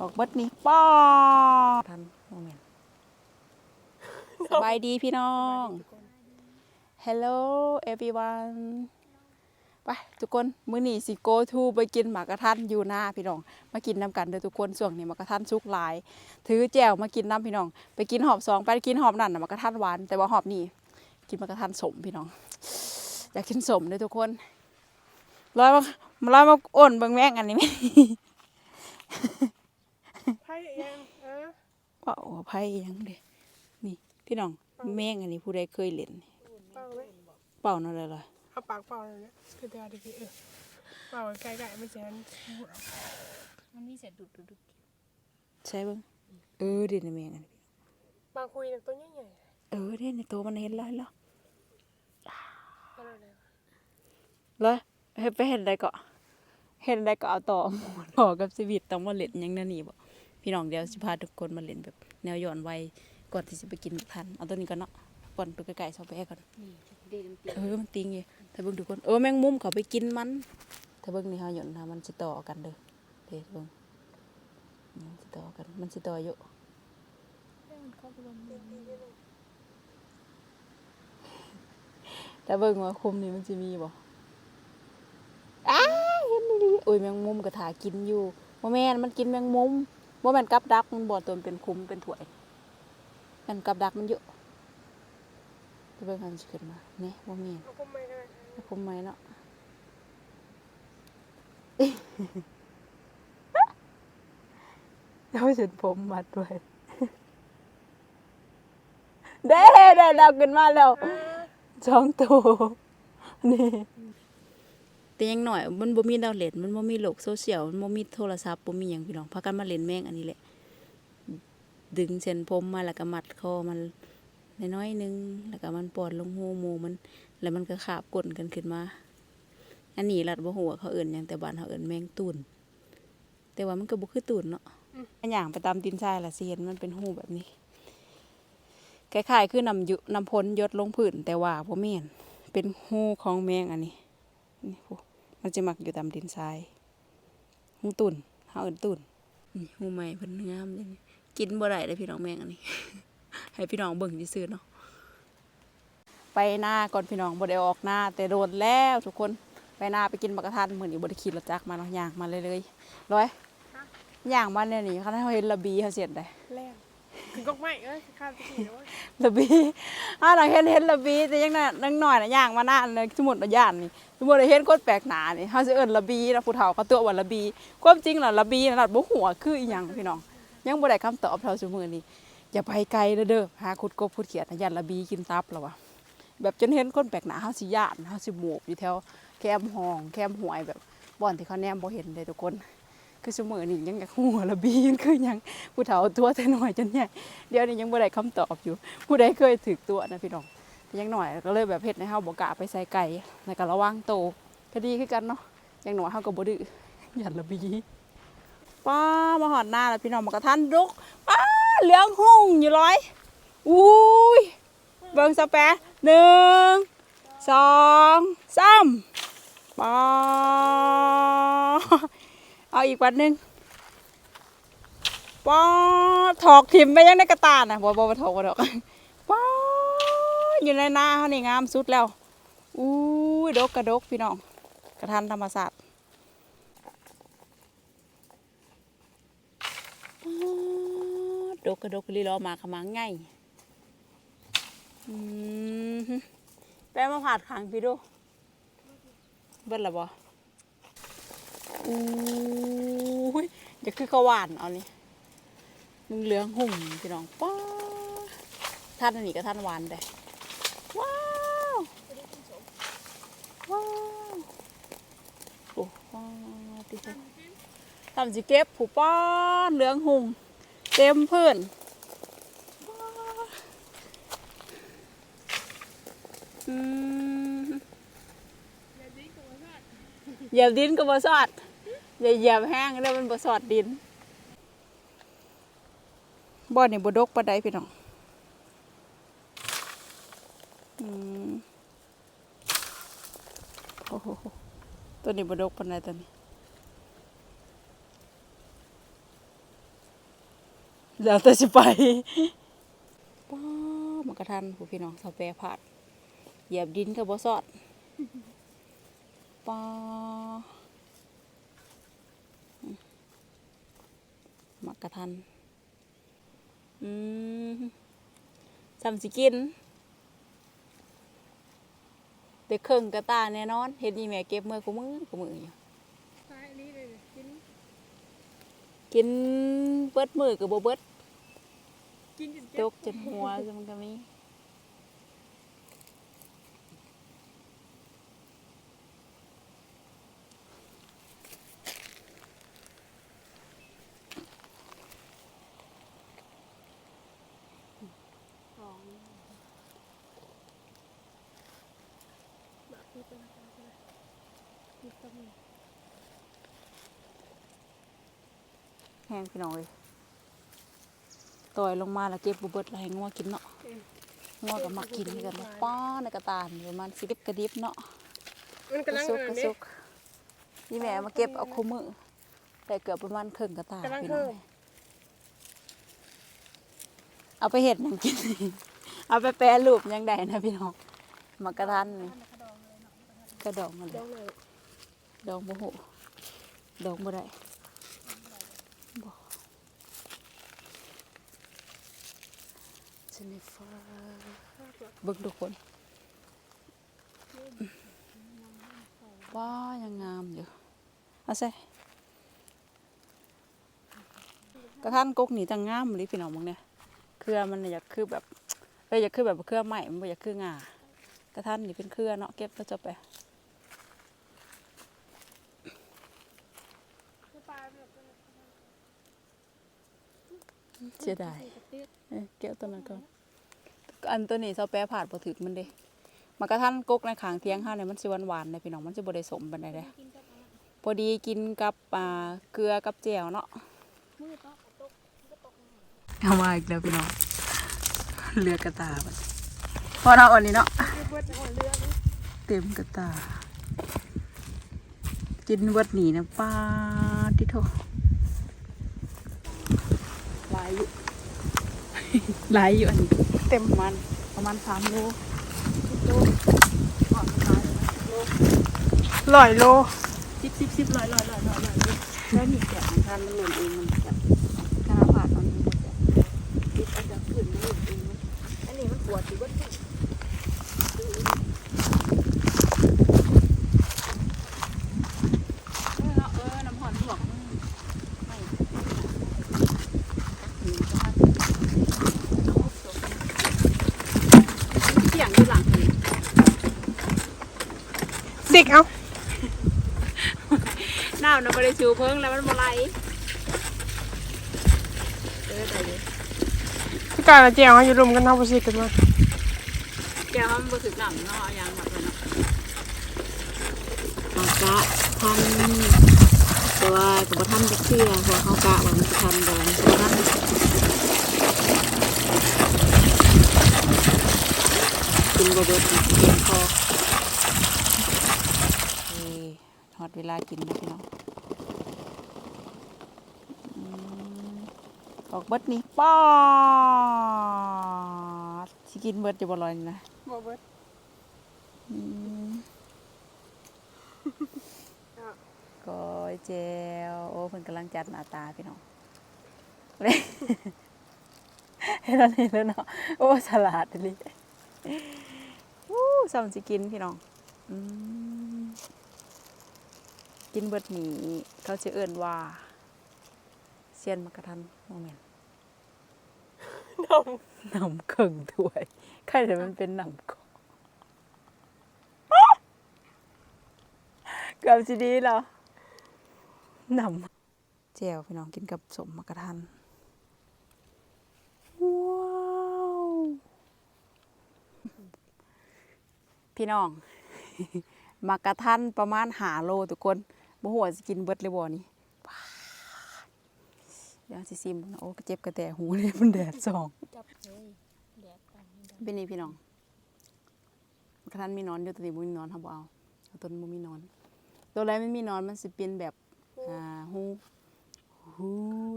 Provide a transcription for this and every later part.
ออกเบิดนี่ป้อทันโมเมนต์สบายดีพี่น้อง Hello everyone ไปทุกคน มื้อนี้สิ go to ไปกินหมากกระทันอยู่หน้าพี่น้อง มากินน้ำกันเด้อทุกคนช่วงนี้หมากกระทันสุกหลาย ถือแจวมากินน้ำพี่น้อง ไปกินหอบสองไปกินหอบนั่นน่ะหมากกระทันหวานแต่ว่าหอบนี่กินหมากกระทันสมพี่น้องอยากกินสมเด้อทุกคนร้อยมาร้อยมาอ้นเบิ่งแม่งอันนี้ไหม ไพ่ยังเออเป่าไพ่ยังเด้นี่พี่น้องแม่งอันนี้ผู้ใดเคยเล่นเป่าไหมเป่านั่นเลยเลยเอาปากเป่าเลยเนี่ยคือเดี๋ยวตะกี้เออเป่าไกลๆไม่ใช่นั้นมันมีเศษดุดดุดดุดใช่เบิ่งเออเด่นแม่งอันนี้บางคุยเนี่ยตัวใหญ่เออเด่นในตัวมันเห็นแล้วแล้วๆก็เลยแล้วเฮ็ดไปเห็นได้ก็เห็นได้ก็เอาต่อหมดต่อกับชีวิตต้องมาเล่นหยังนั่นนี่บ่ พี่น้องเดี๋ยวสิพาทุกคนมาเล่นแบบแนวย้อนวัยก่อนที่จะไปกินทันเอาตัวนี้ก่อนเนาะก่อนไปไกลๆเซาไปก่อนนี่เดนตีเออมันติงอยู่ถ้าเบิ่งทุกคนเออแมงมุมเขาไปกินมันถ้าเบิ่งนี่เฮาหย่อนถ้ามันสิต่อกันเด้อเด้เบิ่งนี่มันสิต่อกันมันสิต่ออยู่แต่เบิ่งว่าคุมนี่มันสิมีบ่อ้าเห็นดีโอ้ยแมงมุมก็ถากินอยู่บ่แม่นมันกินแมงมุม บ่แม่นกับดักมันบ่ตัวมันเป็นคุ้มเป็นถวยมันกับดักมันเยอะแต่เบิ่งหันสิขึ้นมาเนี่บ่แม่นเอาคุมไม่ได้คุมไหมเนาะแล้วฉันผมมัดด้วยเด้ได้ดาวขึ้นมาแล้วสองตัวนี่ แต่ยังหน่อยมันบ่มีดาวเล่นมันบ่มีโลกโซเชียลมันบ่มีโทรศัพท์บ่มีหยังพี่น้องพากันมาเล่นแม่งอันนี้แหละ ดึงเส้นผมมาแล้วก็มัดคอมันน้อยๆนึงแล้วก็มันปอดลงหูหมูมัน แล้วมันก็ขาบก้นกันขึ้นมาอันนี้ลัดบ่หัวเขาเอิ่นหยังแต่บ้านเขาเอิ่นแมงตุนแต่ว่ามันก็บ่คือตุนเนาะอันอย่างไปตามดินทรายล่ะสิเห็นมันเป็นหูแบบนี้คล้ายๆคือนำยุนำพ้นยศลงพื้นแต่ว่าบ่แม่นเป็นหูของแมงอันนี้นี่พู มันจะมักอยู่ตามดินทรายหูตุนเขาเอิ่นตุนนี่หูใหม่เพิ่นงามเลยนี่กินบ่ได้เลยพี่น้องแมงอันนี้ ให้พี่น้องเบิ่งซื่อๆเนาะไปหน้าก่อนพี่น้องบ่ได้ออกหน้า แต่โดนแล้วทุกคนไปหน้าไปกินบักกะทันเหมือนอยู่บ่ได้ขี่รถจักรมาเนาะย่างมาเลยเลยๆร้อยย่างมาเนี่ยนี่เขาให้เห็นระบีเขาเสียดได้แรง กกไม้เอ้ยข้ามตะกี้แล้วระบีอ้าวหลังเห็นเห็นระบีแต่ยังน่ะนังหน่อยน่ะย่างมาหน้าเลยสมุดระย่านนี่สมุดเห็นคนแปลกหนานี่เขาสิเอิ้นระบีนะผู้เฒ่าเขาตัวว่าระบีความจริงน่ะระบีน่ะบ่หัวคืออีหยังพี่น้อง ยังบ่ได้คำตอบเท่าซุมื้อนี้อย่าไปไกลเด้อเด้อหาขุดกบขุดเขียดนะย่านระบีกินตับแล้ววะแบบจนเห็นคนแปลกหน้าเฮาสิย่านเฮาสิหมอบอยู่แถวแคมห้อง แคมหวยแบบบ่อนที่เขาแนมบ่เห็นเลยทุกคน คือสมอนี่ยังอยากหัวระบีนคือยังผู้เฒ่าตัวแต่น้อยจนใหญ่เดี๋ยวนี้ยังบ่ได้คำตอบอยู่ ผู้ใดเคยถึกตัวนะพี่น้องยังหน่อยก็เลยแบบเฮ็ดให้เฮาบ่กล้าไปใส่ไก่แล้วก็ระวังโตวก็ดีคือกันเนาะอย่างน้อยเฮาก็บ่ดื้อหยันระบีป้ามาหอดหน้าแล้วพี่น้องมากระทันดุกป้าเหลืองหุ่งอยู่ร้อยอุ้ยเบิ่งสแปะหนึ่งสองสามปอ เอาอีกวันหนึ่งปอถอกถิ่มไปยังในกระตาน่ะบ่บ่บ่ถอกบ่ถอกปออยู่ในนาเขานี่งามสุดแล้วอู้ดกกระดกพี่น้องกระทันธรรมศาสตร์ป๊าดดกกระดกลีรอมาขมังไงอืมแป้มาผาดขังพี่ดูเบิ้ลละบ่ อู้ยจะคือข้าวหวานเอานี่มึงเหลืองหุ่มพี่น้องป้าท่านนนี้ก็ท่านหวานได้ว้าวว้าวโอ้ว้าวดิฉันทำสิเก็บผูป้อนเหลืองหุ่มเต็มพื้นอืมเหยียบดินก็บ่สอด อย่าเหยียบแห้งแล้วมันบ่สอดดิน บ่อนี่บ่ดกปานใดพี่น้องอืมโอ้โหตัวนี้บ่ดกปานใดตัวนี้แล้วแต่สิไปป้ามันกระทันผู้พี่น้องสาวแปรผาดเหยียบดินก็บ่สอดป้า กกระทัน อืมสำสิกินเด็กเครื่องกระตาแน่นอน เห็นอีแม่เก็บเมื่อกูมือกูมืออยู่ตายนี่เลยกินกินเบิดมือกับบ่เบิดกินจนตเจ็บกจนหัวจนมันก็มี แบบนี้เป็นอะไรกันเลยกินต้มยแห้งพี่น้องเลยต่อยลงมาแล้วเก็บบ่เบิดแล้วให้งัวกินเนาะำเอองัวก็มากินคือกันเนาะป้าในกระตาลประมาณสิบกระดิบเนาะมันกกำระลังซุกอันกระนี้ซุกนี่แม่มาเก็บเอาคู่มือได้เกือบประมาณครึ่งกระตากำลังพี่น้เพิ่องมเอาไปเห็ดหนังกิน เอาไปแปรรูปยังได้นะพี่น้องมากระทันนี่ กระดองอะไรดองเลยดองบ่หูดองบ่ได้บ่เจนนิเฟอร์เบิ่งทุกคนว้ายังงามอยู่เอาใส่กระทันกกนี่จังงามเลยพี่น้องมึงเนี่ยเครือมันน่ะอยากคือแบบเอ้ยอยากคือแบบเครือใหม่มันบ่อยากคืองากระทันนี่เป็นเครือเนาะเก็บแล้วจะไป สียดายเอ้ยเกี่ยวตัวนั้นก่อนอันตัวนี้เซาแปรผ่านบ่ถึกมันเด้มันกระทันกกในขางเทียงห้าเนี่ยมันสิหวานหวานๆเลยพี่น้องมันสิบ่ได้สมปานใดเด้พอดีกินกับอ่าเกลือกับแจ่วเนาะเอามาอีกแล้วพี่น้องเรือกระตาบัดพอเราอันนี้เนาะเต็มกระตากินวัดหนีนะป้าที่โทหลายอยู่ หลายอยู่อันนี้เต็มมันประมาณสามโลโลก่อนขายโลร้อยโลสิบสิบสิบร้อยร้อยร้อยร้อยร้อยเลยแล้วนี่แกะมันทานมันหล่นเองมันแบบกระผาดตอนนี้หมดแบบติดเอาจากขึ้นมันหล่นเองมันอันนี้มันปวดที่วัดที่เออเออน้ำหอนหลวกมือไม่เสียงอยู่หลังนี่ สิกเอาน้ำน่ะบ่ได้ชูเพิ่งแล้วมันบ่ไหลเออได้อยู่พี่กาละแจวอยู่รวมกันเท่าบ่สิกันมาแกวมันบ่ถึกน้ำเนาะเอายางหมักเลยเนาะเอากะทันแต่ว่าก็บ่ทันจะเชื่อเพราะเขากะว่ามันจะทันดองบ่ทันกินบ่เบิดนะเพียงพอเอ้ยฮอ ดเวลากินแล้วพี่น้องอืมออกเบิดนี่ป้าดสิกินเบิดจะบ่ลอยนี่นะบ่เบิดอืมก้อยเจลโอ้เพิ่นกำลังจัดหน้าตาพี่น้องเลยเห็นแล้วนี่แล้วเนาะโอ้สลัดเลยอู้ซ้ำสิกินพี่น้องอืม กินเบิดหนีเขาจะเอิ่นว่าเซียนมักกะทันโมเมนต์น้องนำเครื่องถ้วยใครแต่มันเป็นนำกอเกับสิดีเหรอนำแจวพี่น้องกินกับสมมะกะทันว้าวพี่น้องมากระทันประมาณหาโลทุกคน บ่หัวาสิกินเบิดเลยบ่นี่ว้าวเดี๋ยวสิซิมเบิ่งนะโอ้กระเจ็บกระแตหูเลยมันแดดส่องจับเลยแดดกันนี่ดอกเป็นนี่พี่น้องกระทันมีหนอนอยู่ตัวนี้บ่มีหนอนครับบ่เอาเอาต้นบ่มีหนอน ตัวไรไม่มีหนอนมันสิเป็นแบบอ่าหูหู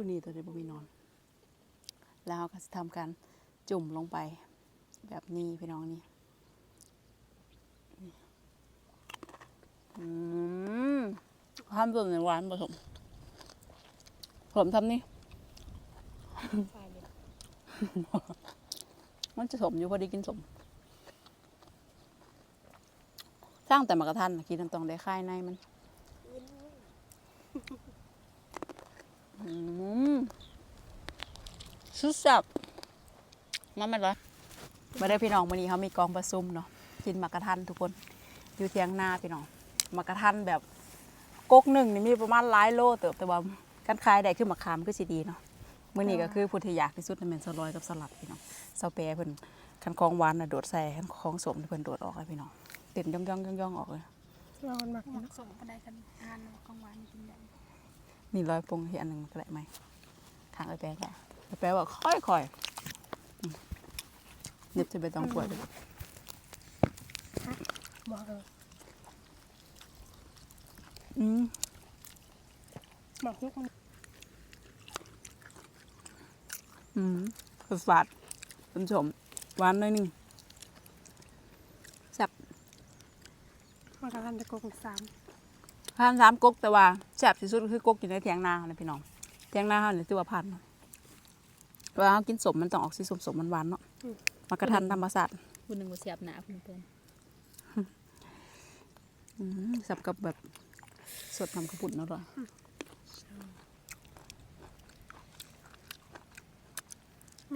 นี่ตัวนี้บ่มีหนอน แล้วเราก็จะทำการจุ่มลงไป แบบนี้พี่น้องนี่อืม ทำส่วนในหวานผสมผมทำนี่ มันจะสมอยู่พอดีกินสม สร้างแต่มากระทันกินน้ำตองได้ค่ายในมันอืมสุดสับมันมันเหรอมาได้พี่น้องวันนี้เขามีกองประซุมเนาะกินหมากระทันทุกคน อยู่เทียงหน้าพี่น้องหมากกระทันแบบ กกหนึ่งนี่มีประมาณหลายโลเติบแต่ว่าการคายได้คือหมากขามคือสิดีเนาะมื้อนี้ก็คือพุทธิอยากที่สุดในเมนสลอยกับสลัดพี่น้องเซาแปรเพิ่นคันของหวานน่ะโดดใส่คันของสมเพิ่นโดดออกให้พี่น้องเต้นย่องย่องย่องย่องออกเลยเราคนมักหมักส่งก็ได้กันทานของหวานกินได้นี่ร้อยปงที่อันหนึ่งก็ได้ไหมทางไอ้แปรก็ไอ้แปรว่าค่อยค่อยๆอืมนึบจะไปต้องปวดเลยบอกเลย อืมบอกพวกมันอืมฝาดฝาดคุณผู้ชมหวานหน่อยหนึงแซ่บมากระทันตะโกงสามทานสามก๊กแต่ว่าแซ่บที่สุดก็คือกกอยู่ในเทียงนาเลยพี่น้องเทียงนาเขาเนี่ยถือว่าพันเวลาเขากินสมมันต้องออกสีสมสมๆหวานๆเนาะมันกระทันธรรมศาสตร์คุณหนึ่งก็เสียบหนาคุณเพิ่นอืมสับกับแบบ สดทำกระปุ่นเนาะด้วย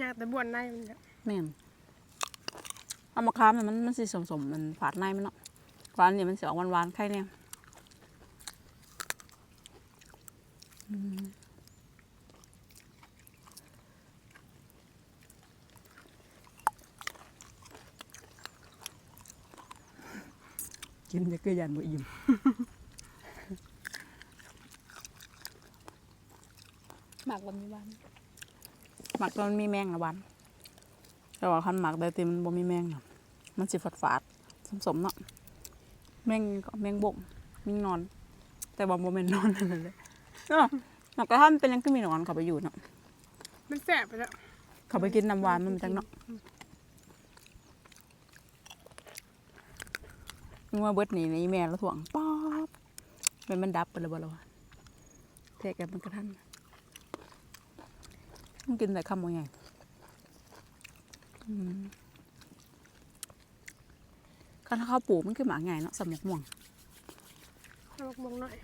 ยากแต่บวนในมันเนี่ยแม่นเอามาค้ามเนี่ยมันมันสีสมสมๆมันฝาดในมันเนาะหวานเนี่ยมันสีออกหวานๆไข่เนี่ยอืมกินจะเกลือยันบ่อิ่ม หมักวันนี้วันหมักตอนมันมีแมงละวัน แต่ว่าคันหมักได้เต็มมันบ่มีแมงเนาะมันสิฝาดฝาดๆสมๆเนาะแมงก็แมงบกแมงนอน แต่ว่าบ่แม่นนอนนั่นแหละเนาะหมักกระทันเป็นหยังก็มีนอนเขาไปอยู่เนาะมันแสบไปแล้วเขาไปกินน้ำหวานมันจังเนาะนึกว่าเบิดนี่ในแม่แล้วถ่วงป๊อดมันมันดับไปแล้วบ่ล่ะวะแทกกันมันกระทัน มันกินแต่คำว่าไงอืมคันถ้าเขาปลูกมันคือหมาไงเนาะสมกม่วงเอามองหน่อย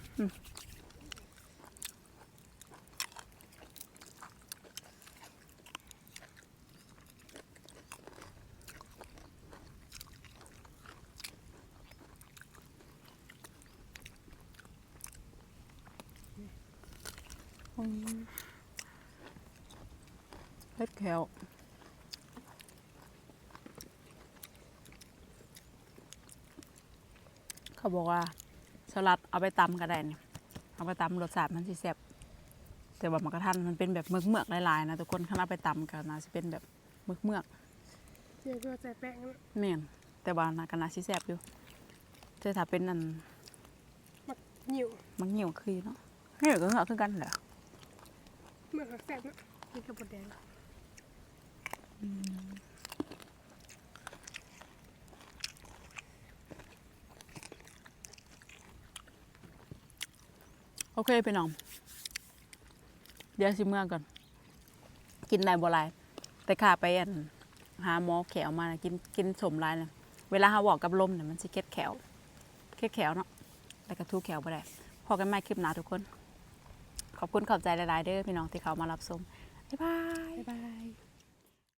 เฮ็ดแควเขาบอกว่าสลัดเอาไปตำก็ได้นี่เอาไปตำรสชาติมันสิแซ่บแต่ว่ามันกระทันมันเป็นแบบเมือกเมือกๆหลายๆนะทุกคนข้างเอาไปตำกันนะจะเป็นแบบเมือกเมือกเดี๋ยวเราใส่แป้งนะๆแม่นแต่ว่านากันนาสิแซ่บอยู่แต่ถ้าเป็นอันหนิวมันเหี่ยวคือเนาะเหี่ยวก็เหงาคือกันแหละเมื่อแสบนะนี่กระปุกแดง โอเคไปน้อง เดี๋ยวสิเมื่อก่อน กินได้บ่หลายแต่ข้าไปอันหาหมอแขวมานะกินกินสมหลายเลยเวลาหาบอกกับลมเนี่ยมันสิเก็ดแขวเก็ดแขวเนาะแล้วก็ทูแขวบ่ได้พอกันใหม่คลิปหนาทุกคน ขอบคุณขอบใจหลาย ๆ เด้อพี่น้องที่เขามารับชมบ๊ายบายบ๊ายบาย